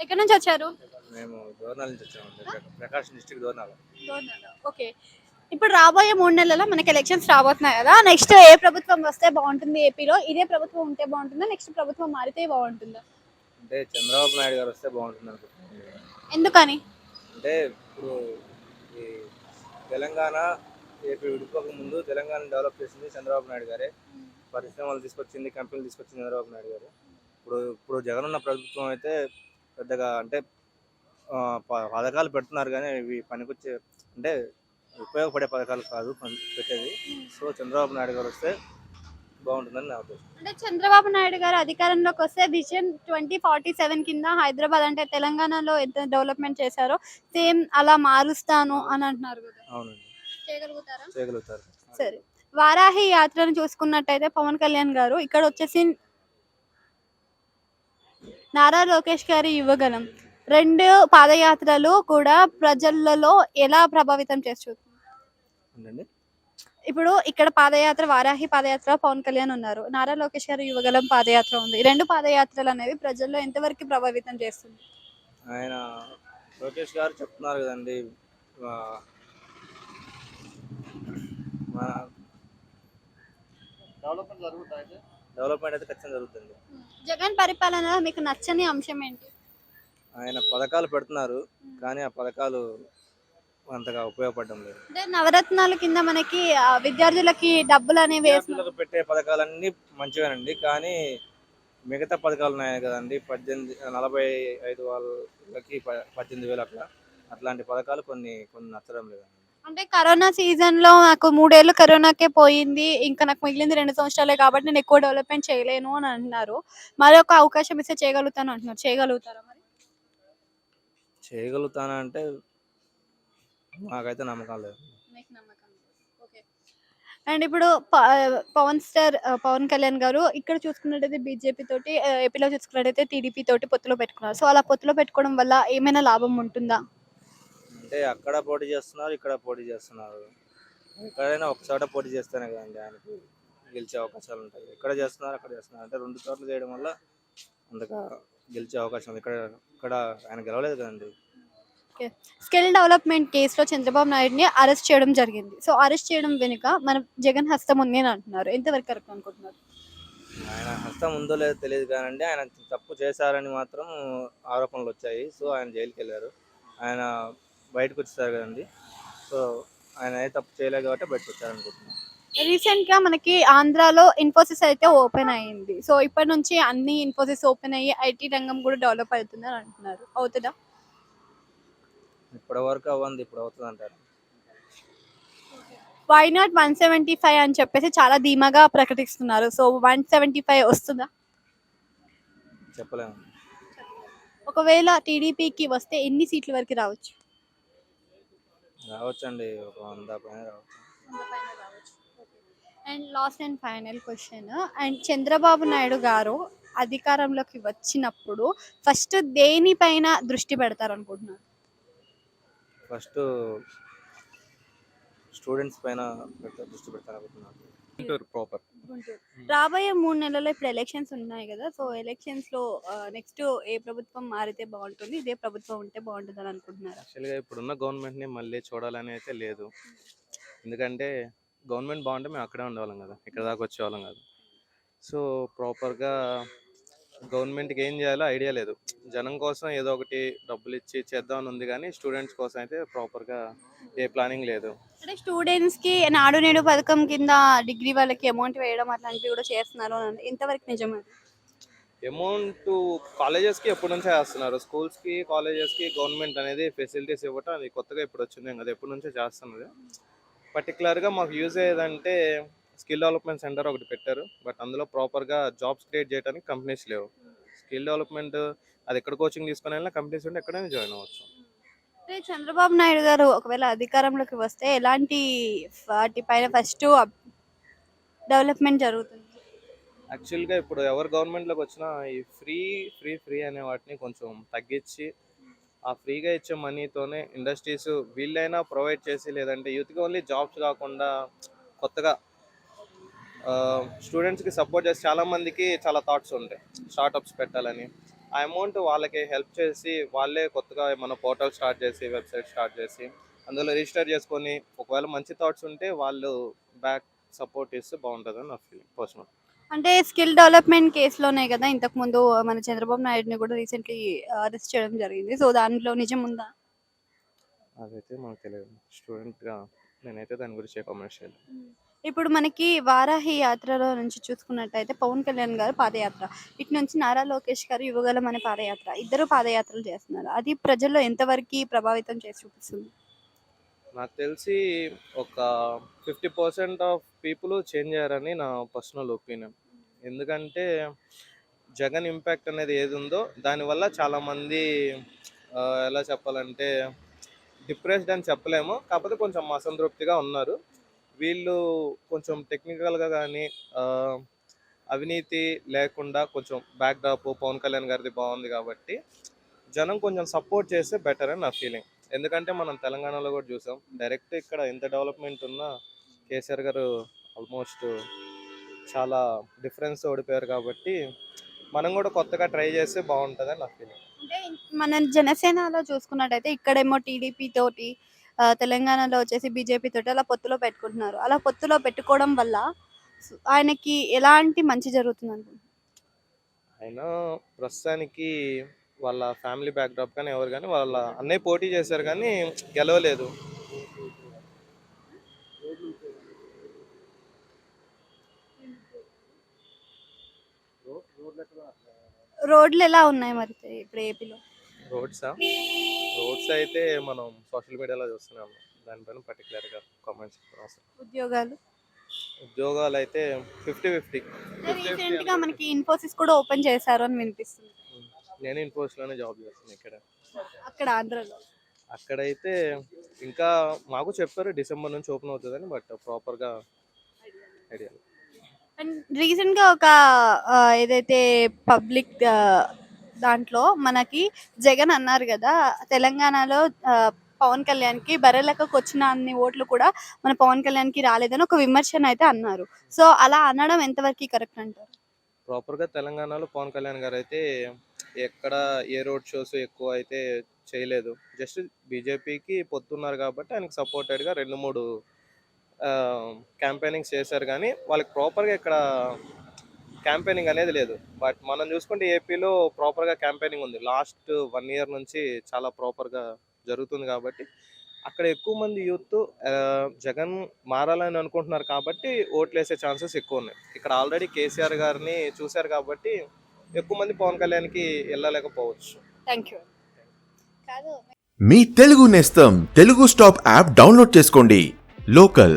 ఎక్కడి నుంచి వచ్చారు? మేము దోర్నాల నుంచి వచ్చామండి ప్ర- ప్రకాశం డిస్టిక్ దోర్నాల ఓకే. ఇప్పుడు రాబోయే మూడు నెలల్లో మనకి ఎలక్షన్స్ రాబోతున్నాయి కదా. నెక్స్ట్ ఏ ప్రభుత్వం వస్తే బాగుంటుంది ఏపీలో? ఇదే ప్రభుత్వం ఉంటే బాగుంటుందా? నెక్స్ట్ ప్రభుత్వం మారితే బాగుంటుందా? అంటే చంద్రబాబు నాయుడు గారు వస్తే బాగుంటుంది అనుకుంటున్నాను. ఎందుకని? అంటే ఇప్పుడు ఈ తెలంగాణ ఏపీ విడిపోక ముందు తెలంగాణ డెవలప్ చేసింది చంద్రబాబు నాయుడు గారే. పరిశ్రమలు తీసుకొచ్చింది కంపెనీలు తీసుకొచ్చింది చంద్రబాబు నాయుడు గారు. ఇప్పుడు ఇప్పుడు జగన్ ఉన్న ప్రభుత్వం అయితే పెద్దగా అంటే పథకాలు పెడుతున్నారు కానీ ఇవి పనికొచ్చే అంటే ఉపయోగపడే పథకాలు కాదు పెట్టేది. సో చంద్రబాబు నాయుడు గారు వస్తే బాగుంటుందని నా ఉద్దేశం. అంటే చంద్రబాబు నాయుడు గారు అధికారంలోకి వస్తే విజన్ ట్వంటీ ఫార్టీ సెవెన్ కింద హైదరాబాద్ అంటే తెలంగాణలో ఎంత డెవలప్మెంట్ చేశారో సేమ్ అలా మారుస్తాను అని అంటున్నారు కదా. అవునండి. చేయగలుగుతారా? చేయగలుగుతారు. సరే. వారాహి యాత్రను చూసుకున్నట్టయితే పవన్ కళ్యాణ్ గారు ఇక్కడ వచ్చేసి నారా లోకేష్ గారి యువగలం రెండు పాదయాత్రలు కూడా ప్రజలలో ఎలా ప్రభావితం చేస్తుంది ఇప్పుడు ఇక్కడ పాదయాత్ర వారాహి పాదయాత్ర పవన్ కళ్యాణ్ ఉన్నారు. నారా లోకేష్ గారి యువగలం పాదయాత్ర ఉంది. రెండు పాదయాత్రలు అనేవి ప్రజల్లో ఎంతవరకు ప్రభావితం చేస్తుంది? ఆయన లోకేష్ గారు చెప్తున్నారు కదండి ఆ, మన డెవలప్మెంట్ అయితే ఖచ్చితంగా జరుగుతుంది. జగన్ పరిపాలన మీకు నచ్చని అంశం ఏంటి? ఆయన పథకాలు పెడుతున్నారు కానీ ఆ పథకాలు అంతగా ఉపయోగపడడం లేదు. అంటే నవరత్నాల కింద మనకి ఆ, విద్యార్థులకి డబ్బులు అనేవి వేస్తున్నారు. విద్యార్థులకు పెట్టే పథకాలన్నీ మంచివేనండి కానీ మిగతా పథకాలు ఉన్నాయి కదండి పద్దెనిమిది నలభై ఐదు వాళ్ళకి ప- పద్దెనిమిది వేలు అట్లా అట్లాంటి పథకాలు కొన్ని కొన్ని నచ్చడం లేదండి. అంటే కరోనా సీజన్లో నాకు మూడేళ్ళు కరోనాకే పోయింది. ఇంకా నాకు మిగిలింది రెండు సంవత్సరాలే కాబట్టి నేను ఎక్కువ డెవలప్మెంట్ చేయలేను అని అంటున్నారు మరొక అవకాశం ఇస్తే చేయగలుగుతాను అంటున్నారు. చేయగలుగుతారా మరి? చేయగలుగుతానా అంటే నాకైతే నమ్మకం లేదు. అండ్ ఇప్పుడు ప- పవన్ స్టార్ ఆ, పవన్ కళ్యాణ్ గారు ఇక్కడ చూసుకున్నట్టయితే బీజేపీ తోటి ఆ, ఏపీలో చూసుకున్నట్టయితే టీడీపీ తోటి పొత్తులో పెట్టుకున్నారు. సో అలా పొత్తులో పెట్టుకోవడం వల్ల ఏమైనా లాభం ఉంటుందా? అంటే అక్కడ పోటీ చేస్తున్నారు ఇక్కడ పోటీ చేస్తున్నారు. ఎక్కడైనా ఒక చోట పోటీ చేస్తేనే కదండి ఆయనకు గెలిచే అవకాశాలు ఉంటాయి. ఎక్కడ చేస్తున్నారు అక్కడ చేస్తున్నారు. అంటే రెండు చోట్ల చేయడం వల్ల అంతగా గెలిచే అవకాశం ఇక్కడ ఇక్కడ ఆయన గెలవలేదు కదండి. స్కిల్ డెవలప్మెంట్ కేసులో చంద్రబాబు నాయుడుని అరెస్ట్ చేయడం జరిగింది. సో అరెస్ట్ చేయడం వెనుక మన జగన్ హస్తం ఉంది అని అంటున్నారు. ఎంతవరకు కరెక్ట్ అనుకుంటున్నారు? ఆయన హస్తం ఉందో లేదో తెలియదు కానండి. ఆయన తప్పు చేశారని మాత్రం ఆరోపణలు వచ్చాయి. సో ఆయన జైలుకి వెళ్ళారు ఆయన బయటకు వచ్చేసారు కదండి. సో ఆయన ఏ తప్పు చేయలేదు కాబట్టి బయటకు వచ్చారనుకుంటున్నాను రీసెంట్గా మనకి ఆంధ్రాలో ఇన్ఫోసిస్ అయితే ఓపెన్ అయ్యింది సో ఇప్పటి నుంచి అన్ని ఇన్ఫోసిస్ ఓపెన్ అయ్యి ఐటీ రంగం కూడా డెవలప్ అవుతుంది అని అంటున్నారు. అవుతుందా? ఇప్పటి వరకు అవ్వంది ఇప్పుడు అవుతుంది అంటారు why not one seventy five అని చెప్పేసి చాలా ధీమాగా ప్రకటిస్తున్నారు. సో వన్ సెవెంటీ ఫైవ్ వస్తుందా? చెప్పలేము ఒకవేళ టీడీపీకి వస్తే ఎన్ని సీట్ల వరకు రావచ్చు? రావచ్చండి ఒక వంద పైన రావచ్చు. And last and final question. And Chandrababu Naidu garu అధికారంలోకి వచ్చినప్పుడు ఫస్ట్ దేనిపైన దృష్టి పెడతారు అనుకుంటున్నారు ఫస్ట్ స్టూడెంట్స్ పైన దృష్టి పెడతాను అనుకుంటున్నాను ప్రాపర్ రాబోయే మూడు నెలల్లో ఇప్పుడు ఎలక్షన్స్ ఉన్నాయి కదా సో ఎలక్షన్స్లో నెక్స్ట్ ఏ ప్రభుత్వం మారితే బాగుంటుంది ఇదే ప్రభుత్వం ఉంటే బాగుంటుంది అని అనుకుంటున్నారు యాక్చువల్గా ఇప్పుడున్న గవర్నమెంట్ని మళ్ళీ చూడాలని అయితే లేదు. ఎందుకంటే గవర్నమెంట్ బాగుంటే మేము అక్కడే ఉండేవాళ్ళం కదా ఇక్కడ దాకా వచ్చేవాళ్ళం కాదు. సో ప్రాపర్గా గవర్నమెంట్కి ఏం చేయాలో ఐడియా లేదు. జనం కోసం ఏదో ఒకటి డబ్బులు ఇచ్చి చేద్దామని ఉంది కానీ స్టూడెంట్స్ కోసం అయితే ప్రాపర్గా ఏ ప్లానింగ్ లేదు. అంటే స్టూడెంట్స్కి నాడు నేడు పథకం కింద డిగ్రీ వాళ్ళకి అమౌంట్ వేయడం అట్లాంటివి కూడా చేస్తున్నారు. ఎంతవరకు నిజమే అమౌంట్ కాలేజెస్కి ఎప్పటి నుంచే వేస్తున్నారు. స్కూల్స్కి కాలేజెస్కి గవర్నమెంట్ అనేది ఫెసిలిటీస్ ఇవ్వటం అది కొత్తగా ఇప్పుడు వచ్చింది కదా ఎప్పటి నుంచే చేస్తున్నది. పర్టికులర్గా మాకు యూజ్ అయ్యేదంటే స్కిల్ డెవలప్మెంట్ సెంటర్ ఒకటి పెట్టారు. బట్ అందులో ప్రాపర్గా జాబ్స్ క్రియేట్ చేయడానికి కంపెనీస్ లేవు. స్కిల్ డెవలప్మెంట్ అది ఎక్కడ కోచింగ్ తీసుకుని వెళ్ళినా కంపెనీస్ ఉంటే ఎక్కడైనా జాయిన్ అవ్వచ్చు. అంటే చంద్రబాబు నాయుడు గారు ఒకవేళ అధికారంలోకి వస్తే ఎలాంటి వాటిపైన ఫస్ట్ డెవలప్మెంట్ జరుగుతుంది? యాక్చువల్గా ఇప్పుడు ఎవరు గవర్నమెంట్లోకి వచ్చినా ఈ ఫ్రీ ఫ్రీ ఫ్రీ అనే వాటిని కొంచెం తగ్గించి ఆ ఫ్రీగా ఇచ్చే మనీతోనే ఇండస్ట్రీస్ వీళ్ళైనా ప్రొవైడ్ చేసి లేదంటే యూత్కి ఓన్లీ జాబ్స్ కాకుండా కొత్తగా స్టూడెంట్స్కి సపోర్ట్ చేసి చాలా మందికి చాలా థాట్స్ ఉంటాయి. స్టార్టప్స్ పెట్టాలని. ఆ అమౌంట్ వాళ్ళకి హెల్ప్ చేసి వాళ్ళే కొత్తగా మన పోర్టల్ స్టార్ట్ చేసి వెబ్సైట్ స్టార్ట్ చేసి అందులో రిజిస్టర్ చేసుకొని ఒకవేళ మంచి థాట్స్ ఉంటే వాళ్ళు బ్యాక్ సపోర్ట్ ఇస్తే బాగుంటుందని నా ఫీలింగ్ పర్సనల్ అంటే స్కిల్ డెవలప్మెంట్ కేసులోనే కదా ఇంతకు ముందు మన చంద్రబాబు నాయుడుని కూడా రీసెంట్లీ అరెస్ట్ చేయడం జరిగింది. సో దాంట్లో నిజం ఉందా? అదైతే మనకు తెలియదు. స్టూడెంట్గా నేనైతే దాని గురించి కామెంట్ చేయలేదు. ఇప్పుడు మనకి వారాహి యాత్రలో నుంచి చూసుకున్నట్టయితే పవన్ కళ్యాణ్ గారు పాదయాత్ర. ఇటు నుంచి నారా లోకేష్ గారు యువగలం అనే పాదయాత్ర. ఇద్దరు పాదయాత్రలు చేస్తున్నారు. అది ప్రజల్లో ఎంతవరకు ప్రభావితం చేసి చూపిస్తుంది? నాకు తెలిసి ఒక fifty percent of people change అయ్యారని నా పర్సనల్ ఒపీనియన్. ఎందుకంటే జగన్ ఇంపాక్ట్ అనేది ఏది ఉందో దానివల్ల చాలామంది ఎలా చెప్పాలంటే డిప్రెస్డ్ అని చెప్పలేము. కాకపోతే కొంచెం అసంతృప్తిగా ఉన్నారు. వీళ్ళు కొంచెం టెక్నికల్గా కానీ అవినీతి లేకుండా కొంచెం బ్యాక్ డ్రాప్ పవన్ కళ్యాణ్ గారిది బాగుంది కాబట్టి జనం కొంచెం సపోర్ట్ చేస్తే బెటర్ అని నా ఫీలింగ్ ఎందుకంటే మనం తెలంగాణలో కూడా చూసాం డైరెక్ట్ ఇక్కడ ఎంత డెవలప్మెంట్ ఉన్నా కేసీఆర్ గారు ఆల్మోస్ట్ చాలా డిఫరెన్స్ ఓడిపోయారు కాబట్టి మనం కూడా కొత్తగా ట్రై చేస్తే బాగుంటుంది నా ఫీలింగ్ అంటే మన జనసేనలో చూసుకున్నట్టయితే ఇక్కడేమో టీడీపీ తోటి తెలంగాణలో వచ్చేసి బీజేపీ తోటి అలా పొత్తులో పెట్టుకుంటున్నారు. అలా పొత్తులో పెట్టుకోవడం వల్ల ఆయనకి ఎలాంటి మంచి జరుగుతుంది అనుకుంటున్నారు? అయినా ప్రస్తుతానికి వాళ్ళ ఫ్యామిలీ బ్యాక్డ్రాప్ కానీ ఎవరు కానీ వాళ్ళ అన్నయ్య పోటీ చేశారు కానీ గెలవలేదు. రోడ్లు ఎలా ఉన్నాయి మరి ఇప్పుడు ఏపీలో రోడ్సా? రోడ్స్ అయితే మనం సోషల్ మీడియాలో చూస్తున్నాము దానిపైన పర్టికులర్గా కామెంట్స్ అవసరం. ఉద్యోగాలు? ఉద్యోగాలు అయితే ఫిఫ్టీ ఫిఫ్టీ మనకి ఇన్ఫోసిస్ కూడా ఓపెన్ చేశారు అని వినిపిస్తుంది. నేను ఇన్ఫోస్లోనే జాబ్ చేస్తాను ఇక్కడ. అక్కడ ఆంధ్రలో? అక్కడైతే ఇంకా మాకు చెప్పారు డిసెంబర్ నుంచి ఓపెన్ అవుతుందని బట్ ప్రాపర్గా ఐడియా. అండ్ రీసెంట్గా ఒక ఏదైతే పబ్లిక్ దాంట్లో మనకి జగన్ అన్నారు కదా తెలంగాణలో పవన్ కళ్యాణ్కి బర్రెలకు వచ్చిన అన్ని ఓట్లు కూడా మన పవన్ కళ్యాణ్కి రాలేదని ఒక విమర్శన అయితే అన్నారు. సో అలా అనడం ఎంతవరకు కరెక్ట్ అంటారు? ప్రాపర్గా తెలంగాణలో పవన్ కళ్యాణ్ గారు అయితే ఎక్కడ ఏ రోడ్ షోస్ ఎక్కువ అయితే చేయలేదు. జస్ట్ బీజేపీకి పొత్తున్నారు కాబట్టి ఆయనకు సపోర్టెడ్గా రెండు మూడు క్యాంపెయినింగ్స్ చేశారు. కానీ వాళ్ళకి ప్రాపర్గా ఇక్కడ క్యాంపెయినింగ్ అనేది లేదు. బట్ మనం చూసుకుంటే ఏపీలో ప్రాపర్గా క్యాంపెయినింగ్ ఉంది. లాస్ట్ వన్ ఇయర్ నుంచి చాలా ప్రాపర్గా జరుగుతుంది కాబట్టి అక్కడ ఎక్కువ మంది యూత్ జగన్ మారాలని అనుకుంటున్నారు కాబట్టి ఓట్లు వేసే ఛాన్సెస్ ఎక్కువ ఉన్నాయి. ఇక్కడ ఆల్రెడీ కేసీఆర్ గారిని చూశారు కాబట్టి ఎక్కువ మంది పవన్ కళ్యాణ్కి వెళ్ళలేకపోవచ్చు. థ్యాంక్ యూ కాదు మీ Telugu Nestham Telugu stop app download చేసుకోండి. లోకల్.